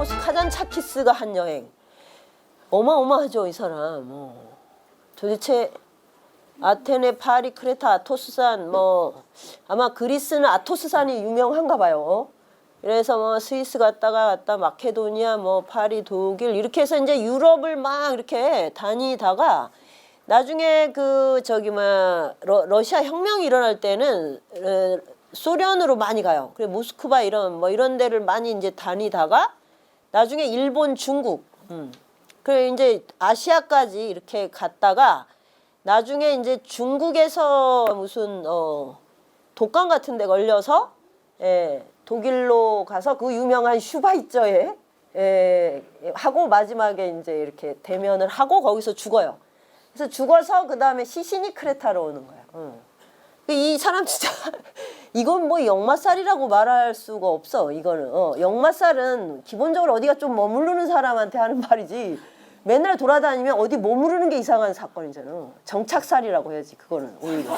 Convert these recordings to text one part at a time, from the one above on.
니코스 카잔차키스가 한 여행. 어마어마하죠, 이 사람. 어. 도대체 아테네, 파리, 크레타, 아토스산 뭐 아마 그리스는 아토스산이 유명한가 봐요. 어? 그래서 뭐 스위스 갔다가 갔다 마케도니아, 뭐 파리, 독일 이렇게 해서 이제 유럽을 막 이렇게 다니다가 나중에 그 저기 뭐 러, 러시아 혁명이 일어날 때는 어, 소련으로 많이 가요. 그래 모스크바 이런 뭐 이런 데를 많이 이제 다니다가 나중에 일본, 중국, 음. 그래 이제 아시아까지 이렇게 갔다가 나중에 이제 중국에서 무슨 어 독감 같은 데 걸려서 예, 독일로 가서 그 유명한 슈바이처에 예, 하고 마지막에 이제 이렇게 대면을 하고 거기서 죽어요. 그래서 죽어서 그 다음에 시신이 크레타로 오는 거야. 응. 이 사람 진짜 이건 뭐 역마살이라고 말할 수가 없어. 이거는 어, 역마살은 기본적으로 어디가 좀 머무르는 사람한테 하는 말이지. 맨날 돌아다니면 어디 머무르는 게 이상한 사건이잖아. 정착살이라고 해야지 그거는 오히려.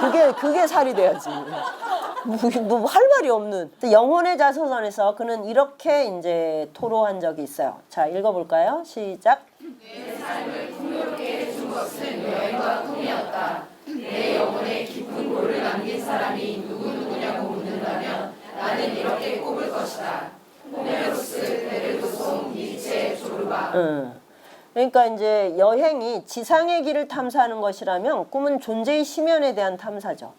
그게 그게 살이 돼야지. 뭐할 말이 없는. 영혼의 자서전에서 그는 이렇게 이제 토로한 적이 있어요. 자 읽어볼까요? 시작. 그러니까 이제 여행이 지상의 길을 탐사하는 것이라면 꿈은 존재의 심연에 대한 탐사죠.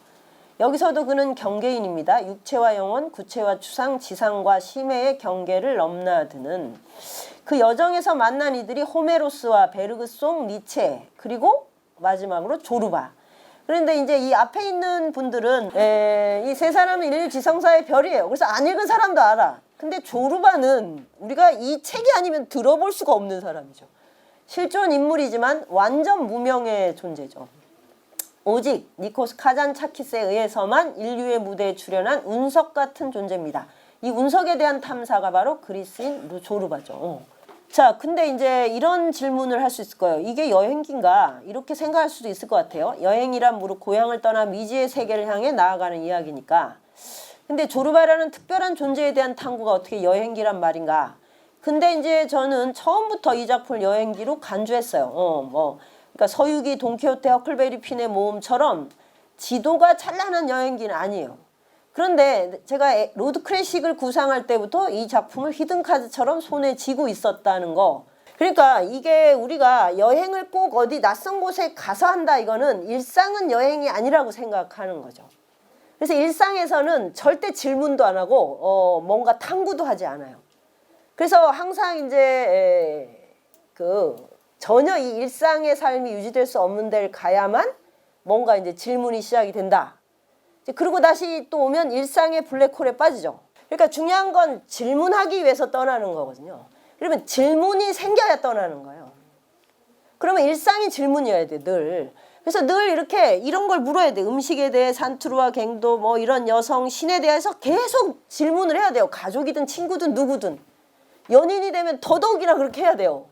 여기서도 그는 경계인입니다. 육체와 영혼, 구체와 추상, 지상과 심해의 경계를 넘나드는 그 여정에서 만난 이들이 호메로스와 베르그송, 니체 그리고 마지막으로 조르바. 그런데 이제 이 앞에 있는 분들은 이 세 사람은 일일 지성사의 별이에요. 그래서 안 읽은 사람도 알아. 근데 조르바는 우리가 이 책이 아니면 들어볼 수가 없는 사람이죠. 실존 인물이지만 완전 무명의 존재죠. 오직 니코스 카잔차키스에 의해서만 인류의 무대에 출연한 운석 같은 존재입니다. 이 운석에 대한 탐사가 바로 그리스인 조르바죠. 어. 자, 근데 이제 이런 질문을 할 수 있을 거예요. 이게 여행기인가? 이렇게 생각할 수도 있을 것 같아요. 여행이란 무릇 고향을 떠나 미지의 세계를 향해 나아가는 이야기니까. 근데 조르바라는 특별한 존재에 대한 탐구가 어떻게 여행기란 말인가? 근데 이제 저는 처음부터 이 작품을 여행기로 간주했어요. 어, 뭐. 그러니까 서유기, 돈키호테, 허클베리 핀의 모험처럼 지도가 찬란한 여행기는 아니에요. 그런데 제가 에- 로드 클래식을 구상할 때부터 이 작품을 히든카드처럼 손에 쥐고 있었다는 거. 그러니까 이게 우리가 여행을 꼭 어디 낯선 곳에 가서 한다 이거는 일상은 여행이 아니라고 생각하는 거죠. 그래서 일상에서는 절대 질문도 안 하고 어, 뭔가 탐구도 하지 않아요. 그래서 항상 이제 에, 그 전혀 이 일상의 삶이 유지될 수 없는 데를 가야만 뭔가 이제 질문이 시작이 된다. 그리고 다시 또 오면 일상의 블랙홀에 빠지죠. 그러니까 중요한 건 질문하기 위해서 떠나는 거거든요. 그러면 질문이 생겨야 떠나는 거예요. 그러면 일상이 질문이어야 돼, 늘. 그래서 늘 이렇게 이런 걸 물어야 돼. 음식에 대해 산투르와 갱도 뭐 이런 여성 신에 대해서 계속 질문을 해야 돼요. 가족이든 친구든 누구든. 연인이 되면 더더욱이나 그렇게 해야 돼요.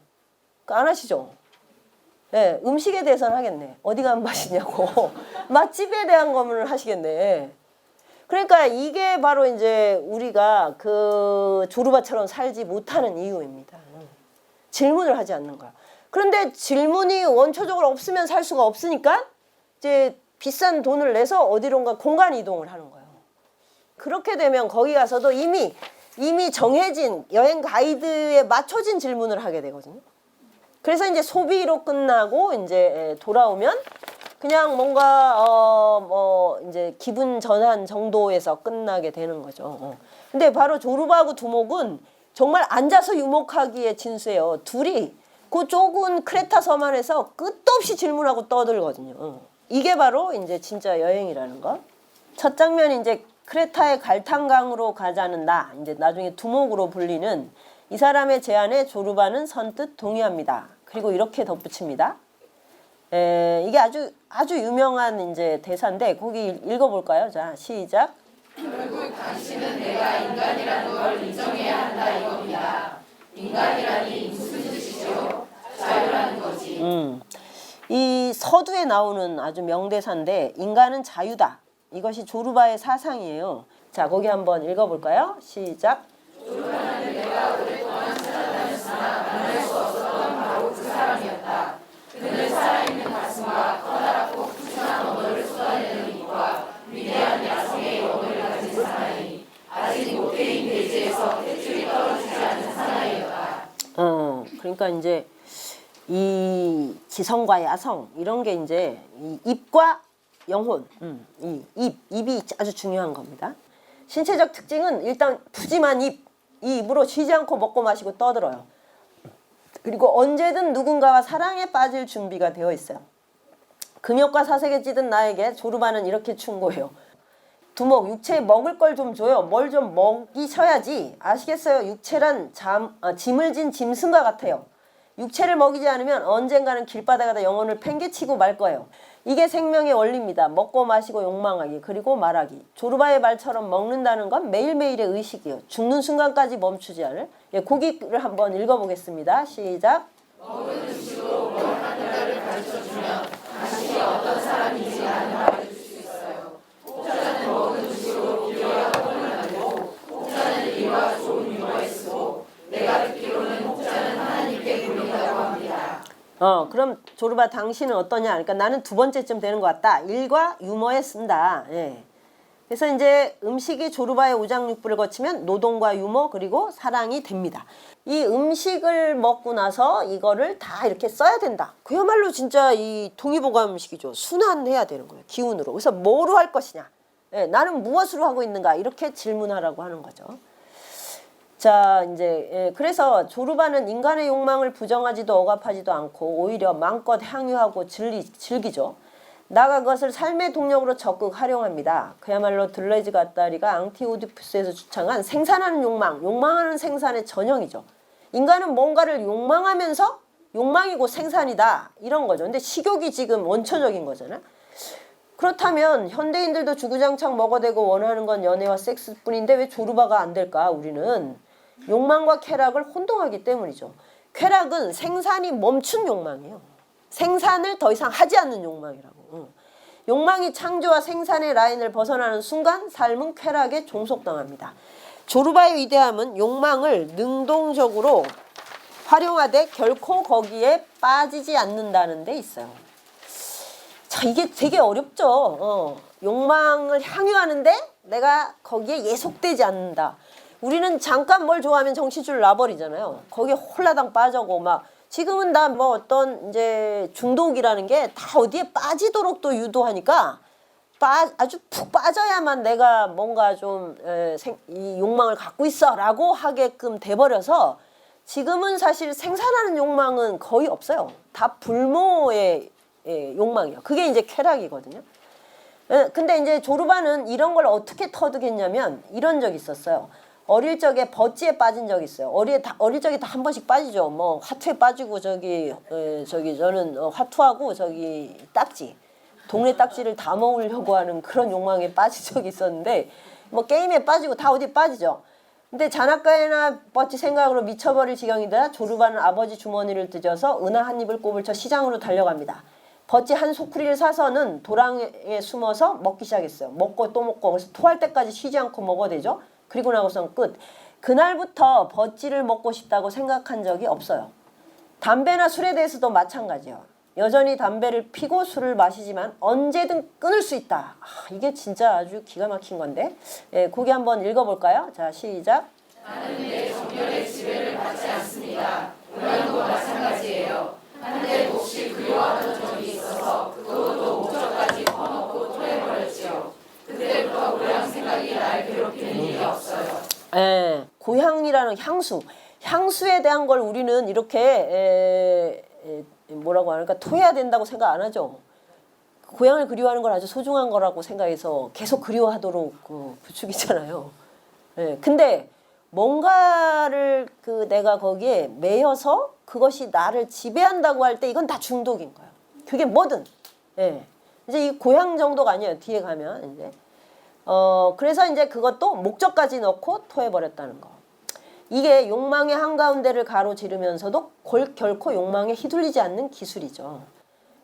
그거 안 하시죠? 네, 음식에 대해서는 하겠네. 어디 가면 맛있냐고. 맛집에 대한 거문을 하시겠네. 그러니까 이게 바로 이제 우리가 그 조르바처럼 살지 못하는 이유입니다. 질문을 하지 않는 거야. 그런데 질문이 원초적으로 없으면 살 수가 없으니까 이제 비싼 돈을 내서 어디론가 공간 이동을 하는 거예요. 그렇게 되면 거기 가서도 이미 이미 정해진 여행 가이드에 맞춰진 질문을 하게 되거든요. 그래서 이제 소비로 끝나고 이제 돌아오면 그냥 뭔가 어 뭐 이제 기분 전환 정도에서 끝나게 되는 거죠. 어. 근데 바로 조르바하고 두목은 정말 앉아서 유목하기에 진수해요. 둘이 그 좁은 크레타 섬안에서 끝도 없이 질문하고 떠들거든요. 어. 이게 바로 이제 진짜 여행이라는 거. 첫 장면이 이제 크레타의 갈탄강으로 가자는 나, 이제 나중에 두목으로 불리는 이 사람의 제안에 조르바는 선뜻 동의합니다. 그리고 이렇게 덧붙입니다. 에, 이게 아주 아주 유명한 이제 대사인데 거기 읽어볼까요? 자 시작. 음, 이 서두에 나오는 아주 명대사인데 인간은 자유다. 이것이 조르바의 사상이에요. 자, 거기 한번 읽어볼까요? 시작. 조르바는 내가 오랫동안 그러니까 이제 이 지성과 야성 이런 게 이제 이 입과 영혼, 음, 이 입, 입이 아주 중요한 겁니다. 신체적 특징은 일단 푸짐한 입, 이 입으로 쉬지 않고 먹고 마시고 떠들어요. 그리고 언제든 누군가와 사랑에 빠질 준비가 되어 있어요. 금욕과 사색에 찌든 나에게 조르바는 이렇게 충고해요. 두목 육체에 먹을 걸 좀 줘요. 뭘 좀 먹이셔야지. 아시겠어요? 육체란 잠, 아, 짐을 진 짐승과 같아요. 육체를 먹이지 않으면 언젠가는 길바닥에다 영혼을 팽개치고 말 거예요. 이게 생명의 원리입니다. 먹고 마시고 욕망하기 그리고 말하기. 조르바의 말처럼 먹는다는 건 매일매일의 의식이요. 죽는 순간까지 멈추지 않을. 예, 고기를 한번 읽어보겠습니다. 시작. 어, 그럼 조르바 당신은 어떠냐? 그러니까 나는 두 번째쯤 되는 것 같다. 일과 유머에 쓴다. 예. 그래서 이제 음식이 조르바의 우장육부를 거치면 노동과 유머 그리고 사랑이 됩니다. 이 음식을 먹고 나서 이거를 다 이렇게 써야 된다. 그야말로 진짜 이 동의보감 음식이죠. 순환해야 되는 거예요. 기운으로. 그래서 뭐로 할 것이냐? 예, 나는 무엇으로 하고 있는가? 이렇게 질문하라고 하는 거죠. 자, 이제 예, 그래서 조르바는 인간의 욕망을 부정하지도 억압하지도 않고 오히려 마음껏 향유하고 즐기, 즐기죠. 나가 그것을 삶의 동력으로 적극 활용합니다. 그야말로 들레즈 가따리가 앙티오디푸스에서 주창한 생산하는 욕망, 욕망하는 생산의 전형이죠. 인간은 뭔가를 욕망하면서 욕망이고 생산이다 이런 거죠. 근데 식욕이 지금 원초적인 거잖아요. 그렇다면 현대인들도 주구장창 먹어대고 원하는 건 연애와 섹스뿐인데 왜 조르바가 안 될까? 우리는 욕망과 쾌락을 혼동하기 때문이죠. 쾌락은 생산이 멈춘 욕망이에요. 생산을 더 이상 하지 않는 욕망이라고. 응. 욕망이 창조와 생산의 라인을 벗어나는 순간 삶은 쾌락에 종속당합니다. 조르바의 위대함은 욕망을 능동적으로 활용하되 결코 거기에 빠지지 않는다는 데 있어요. 자, 이게 되게 어렵죠. 어, 욕망을 향유하는데 내가 거기에 예속되지 않는다. 우리는 잠깐 뭘 좋아하면 정신줄 놔버리잖아요. 거기에 홀라당 빠져고 막 지금은 다 뭐 어떤 이제 중독이라는 게 다 어디에 빠지도록 또 유도하니까 빠, 아주 푹 빠져야만 내가 뭔가 좀 이 욕망을 갖고 있어라고 하게끔 돼버려서 지금은 사실 생산하는 욕망은 거의 없어요. 다 불모의 예, 욕망이요. 그게 이제 쾌락이거든요. 예, 근데 이제 조르바는 이런 걸 어떻게 터득했냐면 이런 적이 있었어요. 어릴 적에 버찌에 빠진 적이 있어요. 어릴, 다, 어릴 적에 다 한 번씩 빠지죠. 뭐 화투에 빠지고 저기 에, 저기 저는 어, 화투하고 저기 딱지 동네 딱지를 다 먹으려고 하는 그런 욕망에 빠진 적이 있었는데 뭐 게임에 빠지고 다 어디 빠지죠. 근데 잔악가에나 뻗치 생각으로 미쳐버릴 지경이다. 조르바는 아버지 주머니를 뜯어서 은하 한 입을 꼽을 쳐 시장으로 달려갑니다. 버찌 한 소쿠리를 사서는 도랑에 숨어서 먹기 시작했어요. 먹고 또 먹고 그래서 토할 때까지 쉬지 않고 먹어대죠. 그리고 나고선 끝. 그날부터 버찌를 먹고 싶다고 생각한 적이 없어요. 담배나 술에 대해서도 마찬가지예요. 여전히 담배를 피고 술을 마시지만 언제든 끊을 수 있다. 아, 이게 진짜 아주 기가 막힌 건데. 예, 고기 한번 읽어볼까요? 자, 시작. 예, 고향이라는 향수. 향수에 대한 걸 우리는 이렇게 에, 에, 뭐라고 하니까 토해야 된다고 생각 안 하죠. 고향을 그리워하는 건 아주 소중한 거라고 생각해서 계속 그리워하도록 그 부추기잖아요. 예, 근데 뭔가를 그 내가 거기에 매여서 그것이 나를 지배한다고 할 때 이건 다 중독인 거예요. 그게 뭐든. 예. 이제 이 고향 정도가 아니에요. 뒤에 가면 이제. 어, 그래서 이제 그것도 목적까지 넣고 토해버렸다는 거. 이게 욕망의 한가운데를 가로지르면서도 골, 결코 욕망에 휘둘리지 않는 기술이죠.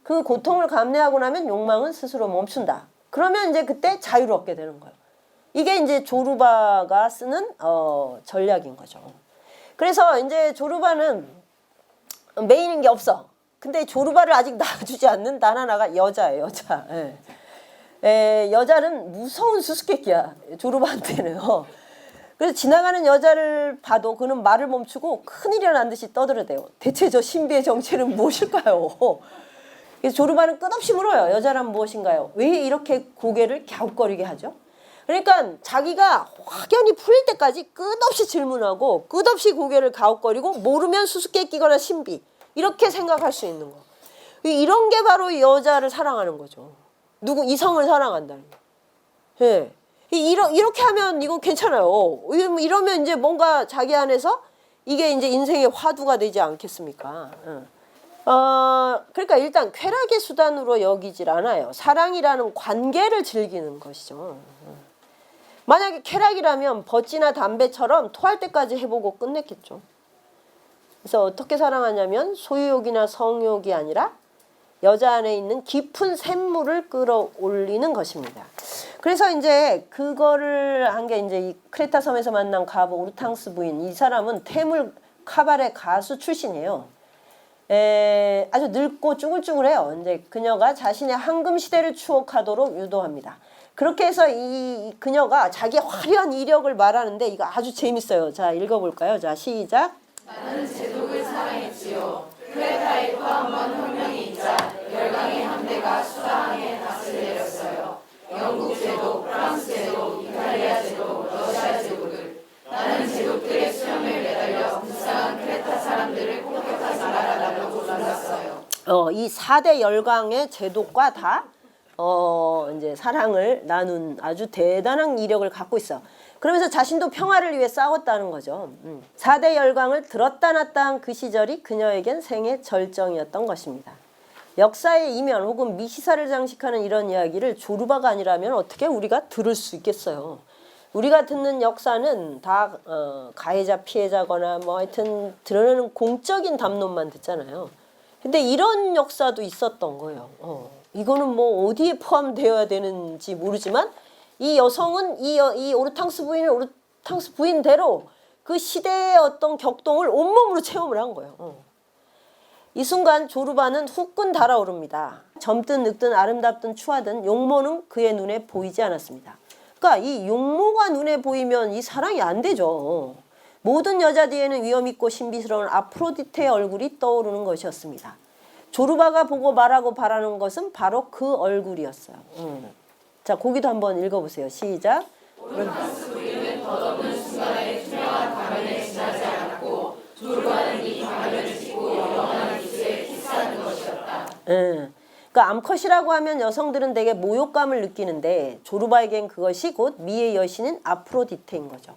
그 고통을 감내하고 나면 욕망은 스스로 멈춘다. 그러면 이제 그때 자유를 얻게 되는 거예요. 이게 이제 조르바가 쓰는 어, 전략인 거죠. 그래서 이제 조르바는 메인인 게 없어. 근데 조르바를 아직 낳아주지 않는 단 하나가 여자예요, 여자. 예. 에, 여자는 무서운 수수께끼야. 조르바한테는요. 그래서 지나가는 여자를 봐도 그는 말을 멈추고 큰일이 난 듯이 떠들어대요. 대체 저 신비의 정체는 무엇일까요? 그래서 조르바는 끝없이 물어요. 여자란 무엇인가요? 왜 이렇게 고개를 갸웃거리게 하죠? 그러니까 자기가 확연히 풀릴 때까지 끝없이 질문하고 끝없이 고개를 갸웃거리고 모르면 수수께끼거나 신비 이렇게 생각할 수 있는 거. 이런 게 바로 여자를 사랑하는 거죠. 누구 이성을 사랑한다는 거. 예. 이- 이러, 이렇게 하면 이거 괜찮아요. 이러- 이러면 이제 뭔가 자기 안에서 이게 이제 인생의 화두가 되지 않겠습니까? 응. 어, 그러니까 일단 쾌락의 수단으로 여기질 않아요. 사랑이라는 관계를 즐기는 것이죠. 응. 만약에 쾌락이라면 버찌나 담배처럼 토할 때까지 해보고 끝냈겠죠. 그래서 어떻게 사랑하냐면 소유욕이나 성욕이 아니라 여자 안에 있는 깊은 샘물을 끌어올리는 것입니다. 그래서 이제 그거를 한 게 이제 이 크레타 섬에서 만난 가보 우르탕스 부인 이 사람은 태물 카바레 가수 출신이에요. 에, 아주 늙고 쭈글쭈글해요. 이제 그녀가 자신의 황금 시대를 추억하도록 유도합니다. 그렇게 해서 이 그녀가 자기 화려한 이력을 말하는데 이거 아주 재밌어요. 자 읽어볼까요? 자 시작. 어, 이 4대 열강의 제독과 다 어, 이제 사랑을 나눈 아주 대단한 이력을 갖고 있어. 그러면서 자신도 평화를 위해 싸웠다는 거죠. 음. 4대 열강을 들었다 놨다 한 그 시절이 그녀에겐 생의 절정이었던 것입니다. 역사의 이면 혹은 미시사를 장식하는 이런 이야기를 조르바가 아니라면 어떻게 우리가 들을 수 있겠어요. 우리가 듣는 역사는 다 어, 가해자 피해자거나 뭐 하여튼 드러내는 공적인 담론만 듣잖아요. 근데 이런 역사도 있었던 거예요. 어. 이거는 뭐 어디에 포함되어야 되는지 모르지만 이 여성은 이, 여- 이 오르탕스 부인을 오르탕스 부인대로 그 시대의 어떤 격동을 온몸으로 체험을 한 거예요. 어. 이 순간 조르바는 후끈 달아오릅니다. 젊든 늙든 아름답든 추하든 용모는 그의 눈에 보이지 않았습니다. 그러니까 이 용모가 눈에 보이면 이 사랑이 안 되죠. 모든 여자 뒤에는 위험있고 신비스러운 아프로디테의 얼굴이 떠오르는 것이었습니다. 조르바가 보고 말하고 바라는 것은 바로 그 얼굴이었어요. 음. 자, 거기도 한번 읽어보세요. 시작. 예. 그러니까 암컷이라고 하면 여성들은 대개 모욕감을 느끼는데 조르바에겐 그것이 곧 미의 여신인 아프로디테인 거죠.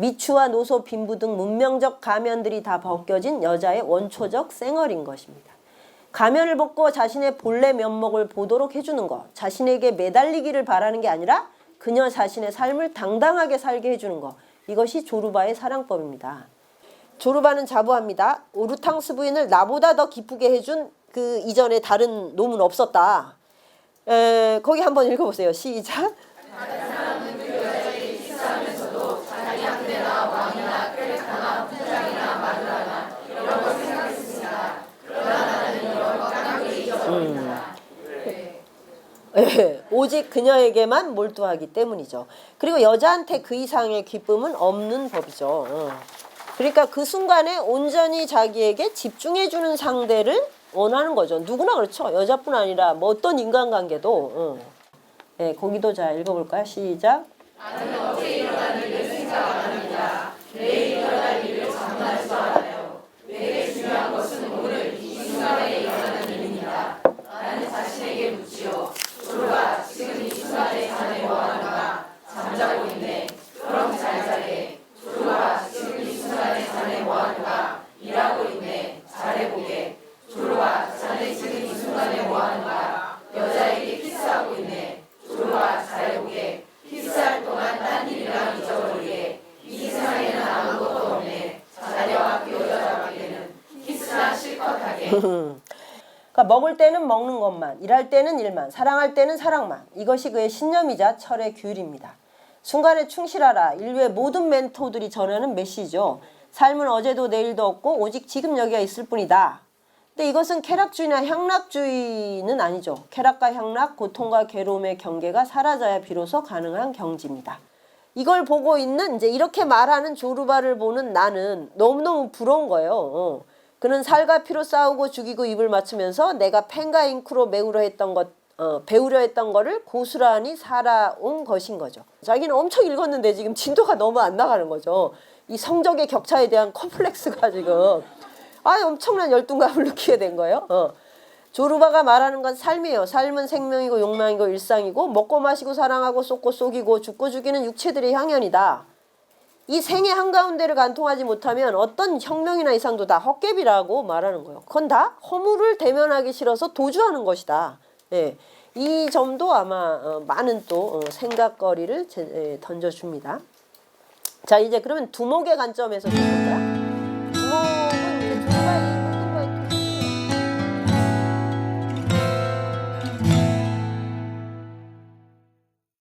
미추와 노소, 빈부 등 문명적 가면들이 다 벗겨진 여자의 원초적 쌩얼인 것입니다. 가면을 벗고 자신의 본래 면목을 보도록 해주는 것, 자신에게 매달리기를 바라는 게 아니라 그녀 자신의 삶을 당당하게 살게 해주는 것, 이것이 조르바의 사랑법입니다. 조르바는 자부합니다. 오르탕스 부인을 나보다 더 기쁘게 해준 그 이전에 다른 놈은 없었다. 에, 거기 한번 읽어보세요. 시작. 예, 오직 그녀에게만 몰두하기 때문이죠. 그리고 여자한테 그 이상의 기쁨은 없는 법이죠. 어. 그러니까 그 순간에 온전히 자기에게 집중해주는 상대를 원하는 거죠. 누구나 그렇죠. 여자뿐 아니라 뭐 어떤 인간관계도. 어. 예, 거기도 자 읽어볼까요? 시작. 그러니까 먹을 때는 먹는 것만, 일할 때는 일만, 사랑할 때는 사랑만. 이것이 그의 신념이자 철의 규율입니다. 순간에 충실하라. 인류의 모든 멘토들이 전하는 메시지죠. 삶은 어제도 내일도 없고 오직 지금 여기가 있을 뿐이다. 근데 이것은 쾌락주의나 향락주의는 아니죠. 쾌락과 향락, 고통과 괴로움의 경계가 사라져야 비로소 가능한 경지입니다. 이걸 보고 있는 이제 이렇게 말하는 조르바를 보는 나는 너무너무 부러운 거예요. 어. 그는 살과 피로 싸우고 죽이고 입을 맞추면서 내가 펜과 잉크로 메우려 했던 것, 어, 배우려 했던 거를 고스란히 살아온 것인 거죠. 자기는 엄청 읽었는데 지금 진도가 너무 안 나가는 거죠. 이 성적의 격차에 대한 컴플렉스가 지금 아 엄청난 열등감을 느끼게 된 거예요. 어. 조르바가 말하는 건 삶이에요. 삶은 생명이고 욕망이고 일상이고 먹고 마시고 사랑하고 쏟고 속이고 죽고 죽이는 육체들의 향연이다. 이 생의 한가운데를 간통하지 못하면 어떤 혁명이나 이상도 다 헛개비라고 말하는 거예요. 그건 다 허물을 대면하기 싫어서 도주하는 것이다. 예. 이 점도 아마 어, 많은 또 어, 생각거리를 제- 에, 던져줍니다. 자 이제 그러면 두목의 관점에서 좀 볼까요?